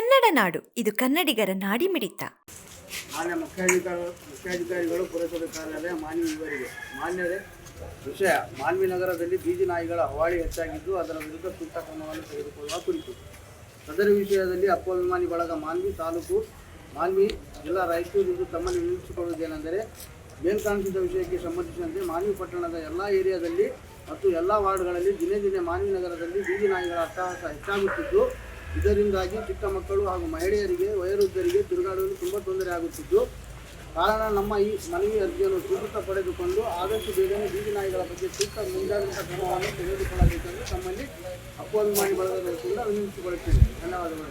ಕನ್ನಡ ನಾಡು. ಇದು ಕನ್ನಡಿಗರ ನಾಡಿ ಮಿಡಿತ. ಮಾನ್ಯ ಮುಖ್ಯಾಧಿಕಾರಿ ಮುಖ್ಯಾಧಿಕಾರಿಗಳು ಪುರಸಭೆ ಕಾರ್ಯಾಲಯ ಮಾನ್ಯ ಇವರಿಗೆ ಮಾನ್ಯರೇ, ವಿಷಯ. ಮಾನ್ವಿ ನಗರದಲ್ಲಿ ಬೀದಿ ನಾಯಿಗಳ ಹವಾಳಿ ಹೆಚ್ಚಾಗಿದ್ದು, ಅದರ ವಿರುದ್ಧ ಸೂಕ್ತ ಕ್ರಮವನ್ನು ತೆಗೆದುಕೊಳ್ಳುವ ಕುರಿತು. ಸದರ ವಿಷಯದಲ್ಲಿ ಅಪ್ಪಾಭಿಮಾನಿ ಬಳಗ ಮಾನ್ವಿ ತಾಲೂಕು. ಮಾನ್ವಿ ಜಿಲ್ಲಾ ರಾಯಚೂರಿನಿಂದ ತಮ್ಮನ್ನು ನಿರ್ಮಿಸಿಕೊಳ್ಳುವುದೇನೆಂದರೆ ಮೇಲ್ಕಾಣಿಸಿದ ವಿಷಯಕ್ಕೆ ಸಂಬಂಧಿಸಿದಂತೆ ಮಾನ್ವಿ ಪಟ್ಟಣದ ಎಲ್ಲ ಏರಿಯಾದಲ್ಲಿ ಮತ್ತು ಎಲ್ಲ ವಾರ್ಡ್ಗಳಲ್ಲಿ ದಿನೇ ದಿನೇ ಮಾನ್ವಿ ನಗರದಲ್ಲಿ ಬೀದಿ ನಾಯಿಗಳ ಅಟ್ಟಹಾಸ ಹೆಚ್ಚಾಗುತ್ತಿದ್ದು ಇದರಿಂದಾಗಿ ಚಿಕ್ಕ ಮಕ್ಕಳು ಹಾಗೂ ಮಹಿಳೆಯರಿಗೆ ವಯೋವೃದ್ಧರಿಗೆ ತಿರುಗಾಡಲು ತುಂಬ ತೊಂದರೆ ಆಗುತ್ತಿದ್ದು ಕಾರಣ ನಮ್ಮ ಈ ಮನವಿ ಅರ್ಜಿಯನ್ನು ಸ್ವೀಕೃತ ಪಡೆದುಕೊಂಡು ಆದಷ್ಟು ಬೇಗನೆ ಬೀದಿ ನಾಯಿಗಳ ಬಗ್ಗೆ ಸೂಕ್ತ ಮುಂಜಾಗ್ರತಾ ಕ್ರಮವನ್ನು ತೆಗೆದುಕೊಳ್ಳಬೇಕೆಂದು ತಮ್ಮಲ್ಲಿ ಅಪ್ಪಾಭಿಮಾನಿ ಬಳಗದ ವತಿಯಿಂದ ವಿನಂತಿಸಿಕೊಳ್ಳುತ್ತೇನೆ ಧನ್ಯವಾದಗಳು